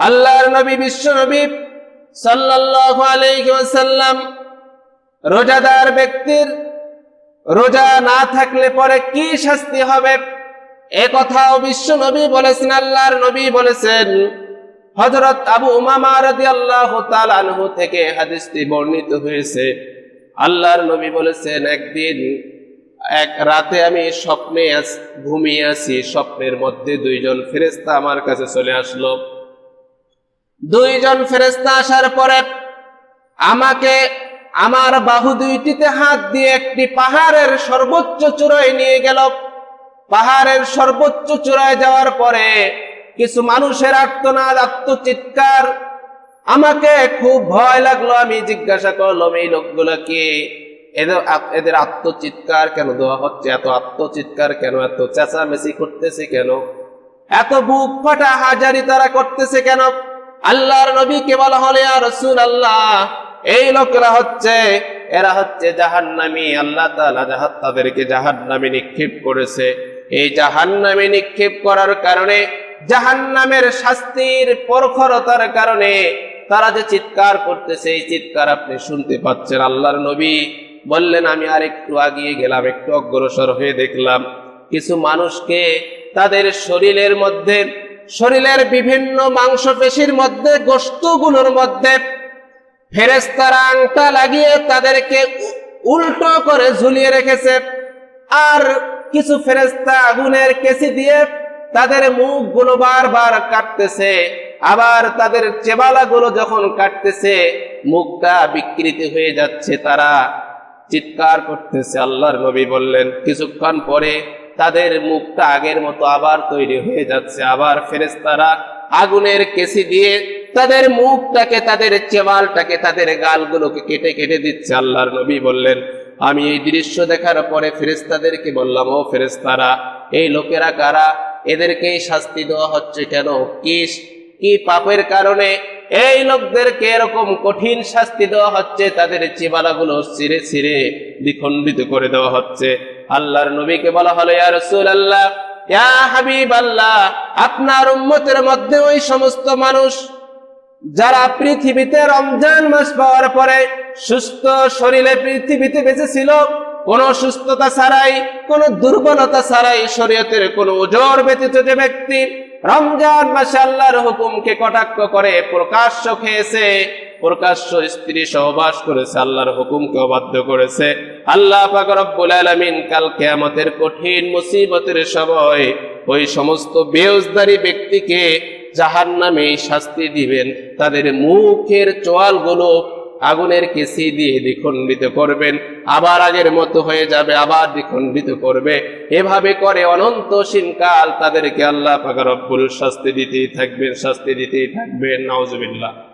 আল্লাহর নবী, বিশ্ব নবী সাল্লাল্লাহু আলাইহি ওয়াসাল্লাম রোজাদার ব্যক্তির রোজা না থাকলে পরে কি শাস্তি হবে? এ কথাও বিশ্ব নবী বলেছেন, আল্লাহর নবী বলেছেন। হযরত আবু উমামা রাদিয়াল্লাহু তাআলা আনহু থেকে হাদিসটি বর্ণিত হয়েছে। আল্লাহর নবী বলেছেন, একদিন, এক রাতে আমি স্বপ্নে ঘুমিয়ে আছি স্বপ্নের মধ্যে দুইজন ফেরেশতা আমার কাছে চলে আসলো। দুইজন ফেরেশতা আসার পরে আমাকে আমার বাহু দুইটিতে হাত দিয়ে একটি পাহাড়ের সর্বোচ্চ চূড়ায় নিয়ে গেল। পাহাড়ের সর্বোচ্চ চূড়ায় যাওয়ার পরে কিছু মানুষের আত্মনাদ আত্মচিৎকার আমাকে খুব ভয় লাগল। আমি জিজ্ঞাসা করলাম, এই লোকগুলোকে এদের এদের আত্মচিৎকার কেন? দেওয়া হচ্ছে এত আত্মচিৎকার কেন? এত চেঁচামেচি করতেছে কেন? এত বুক ফাটা হাজারি তারা করতেছে কেন? আল্লাহর নবীকে বলা হলে আর রসুল আল্লাহ এই লোকেরা হচ্ছে, এরা হচ্ছে জাহান্নামী। আল্লাহ তাআলা জাহাত তাদেরকে জাহান্নামে নিক্ষেপ করেছে। এই জাহান্নামে নিক্ষেপ করার কারণে, জাহান্নামের শাস্তির প্রখরতার কারণে তারা যে চিৎকার করতেছে, এই চিৎকার আপনি শুনতে পাচ্ছেন। আল্লাহর নবী বললেন, আমি আর একটু আগিয়ে গেলাম, একটু অগ্রসর হয়ে দেখলাম। কিছু মানুষকে তাদের শরীরের মধ্যে শরীরের বিভিন্ন মাংসপেশির মধ্যে গোস্তগুলোর মধ্যে ফেরেস্তারা আংটা লাগিয়ে তাদেরকে উল্টো করে ঝুলিয়ে রেখেছে। আর কিছু ফেরেস্তা আগুনের কেসি দিয়ে তাদের মুখগুলো বারবার কাটতেছে। আবার তাদের চেবালাগুলো যখন কাটতেছে, মুখটা বিকৃতি হয়ে যাচ্ছে, তারা চিৎকার করতেছে। আল্লাহর নবী বললেন, কিছুক্ষণ পরে তাদের মুখটা আগের মতো আবার তৈরি হয়ে যাচ্ছে। আবার ফেরেস্তারা আগুনের কেসি দিয়ে তাদের মুখটাকে, তাদের চেবালটাকে তাদের গালগুলোকে কেটে কেটে দিচ্ছে। আল্লাহর নবী বললেন, আমি এই দৃশ্য দেখার পরে ফেরেস্তাদেরকে বললাম, ও ফেরেস্তারা এই লোকেরা কারা? এদেরকে এই শাস্তি দেওয়া হচ্ছে কেন? কি কি পাপের কারণে এই লোকদেরকে এরকম কঠিন শাস্তি দেওয়া হচ্ছে, তাদের চিবালাগুলো ছিঁড়ে ছিঁড়ে দ্বিখণ্ডিত করে দেওয়া হচ্ছে। আল্লাহর নবীকে বলা হলো, ইয়া রাসূলুল্লাহ, ইয়া হাবিব আল্লাহ আপনার উম্মতের মধ্যে ওই সমস্ত মানুষ যারা পৃথিবীতে রমজান মাস পাওয়ার পরে সুস্থ শরীরে পৃথিবীতে বেঁচে ছিল, কোন সুস্থতা ছাড়াই, কোন দুর্বলতা ছাড়াই শরীয়তের কোন ওজোর ব্যতীত যে ব্যক্তি রমজান মাসে আল্লাহর হুকুমকে কটাক্ষ করে, প্রকাশ্য খেয়েছে, প্রকাশ্য স্ত্রী সহবাস করেছে, আল্লাহর হুকুমকে অবাধ্য করেছে। আল্লাহ পাক রব্বুল আলামিন কাল কঠিন মুসিবতের সময় ওই সমস্ত বেউজদারি ব্যক্তিকে জাহান্নামে শাস্তি দিবেন। তাদের মুখের চোয়ালগুলো আগুনের কেসি দিয়ে দ্বিখণ্ডিত করবেন, আবার আগের মতো হয়ে যাবে, আবার দ্বিখণ্ডিত করবে। এভাবে করে অনন্ত সিনকাল তাদেরকে আল্লাহ পাক রব্বুল শাস্তি দিতেই থাকবেন, শাস্তি দিতেই থাকবেন। নাউজুবিল্লাহ।